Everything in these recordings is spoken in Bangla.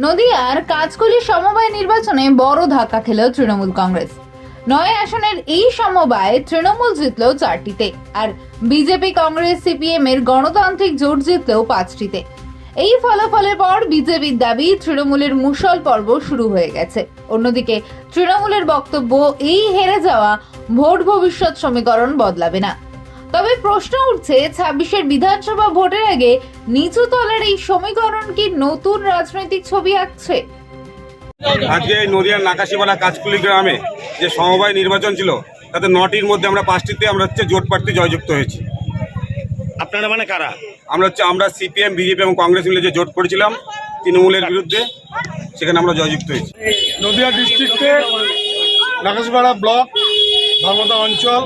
নদিয়ার কাজকলি সমবায় নির্বাচনে বড় ধাক্কা খেল তৃণমূল কংগ্রেস। নয় আসনের এই সমবায় তৃণমূল জিতল চারটিতে, আর বিজেপি কংগ্রেস সিপিএম এর গণতান্ত্রিক জোট জিতলেও পাঁচটিতে। এই ফলাফলের পর বিজেপির দাবি তৃণমূলের মুসল পর্ব শুরু হয়ে গেছে। অন্যদিকে তৃণমূলের বক্তব্য, এই হেরে যাওয়া ভোট ভবিষ্যৎ সমীকরণ বদলাবে না। তবে প্রশ্ন উঠছে ছাব্বিশের বিধানসভা ভোটের আগে নিচু তলার এই সমীকরণ কি নতুন রাজনৈতিক ছবি আঁকছে? আজকে নদিয়ার নাকাশিপাড়া কাজকুলি গ্রামে যে সমবায় নির্বাচন ছিল তাতে নটির মধ্যে আমরা পাঁচটিতে আমরা হচ্ছে জোট প্রার্থী জয়যুক্ত হয়েছি। আপনারা মানে কারা? আমরা হচ্ছে আমরা সিপিএম বিজেপি এবং কংগ্রেস মিলে যে জোট করেছিলাম তৃণমূলের বিরুদ্ধে সেখানে আমরা জয়যুক্ত হয়েছি। নদিয়া ডিস্ট্রিক্টে নাকাশপাড়া ব্লক ধর্মদা অঞ্চল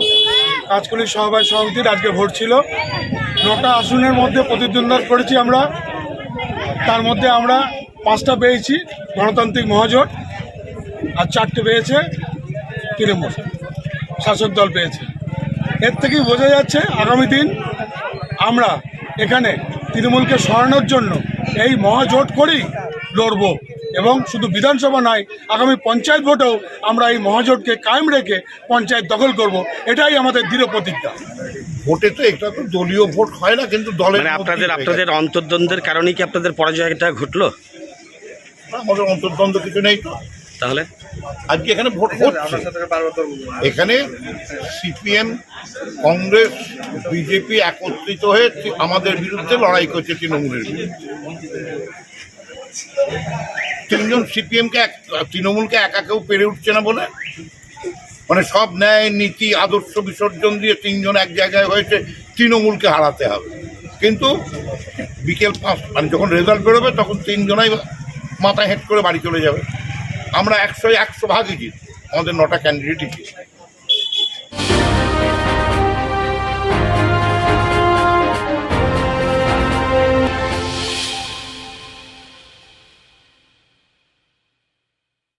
কাজকলি সহবায় সমিতির আজকে ভোট ছিল। নটা আসনের মধ্যে প্রতিদ্বন্দ্বিতা করেছি আমরা। তার মধ্যে আমরা পাঁচটা পেয়েছি, গণতান্ত্রিক মহাজোট, আর চারটে পেয়েছে তৃণমূল। শাসক দল পেয়েছে। এর থেকেই বোঝা যাচ্ছে, আগামী দিন আমরা এখানে তৃণমূলকে সরানোর জন্য এই মহাজোট করেই লড়ব। এবং শুধু বিধানসভা নয় আগামী পঞ্চায়েত ভোটেও আমরা এই মহাজোটকে কায়েম রেখে পঞ্চায়েত দখল করব এটাই আমাদের দৃঢ় প্রতিজ্ঞা। ভোটে তো এটা তো দলীয় ভোট হয় না কিন্তু দলের মানে আপনাদের আপনাদের অন্তর্দ্বন্দ্বের কারণেই কি আপনাদের পরাজয়টা ঘটলো? আমাদের অন্তর্দ্বন্দ্ব কিছু নেই তো। তাহলে? আজকে এখানে ভোট হচ্ছে। এখানে সিপিএম কংগ্রেস বিজেপি একত্রিত হয়ে আমাদের বিরুদ্ধে লড়াই করছে তৃণমূলের বিরুদ্ধে। তিনজন সিপিএমকে এক তৃণমূলকে একা কেউ পেরে উঠছে না বলে? মানে সব ন্যায়, নীতি, আদর্শ বিসর্জন দিয়ে তিনজন এক জায়গায় হয়েছে, তৃণমূলকে হারাতে হবে। কিন্তু বিকেল পাঁচ মানে যখন রেজাল্ট বেরোবে, তখন তিনজনাই মাথায় হেঁট করে বাড়ি চলে যাবে। আমরা একশো একশো ভাগই জিত আমাদের নটা ক্যান্ডিডেটই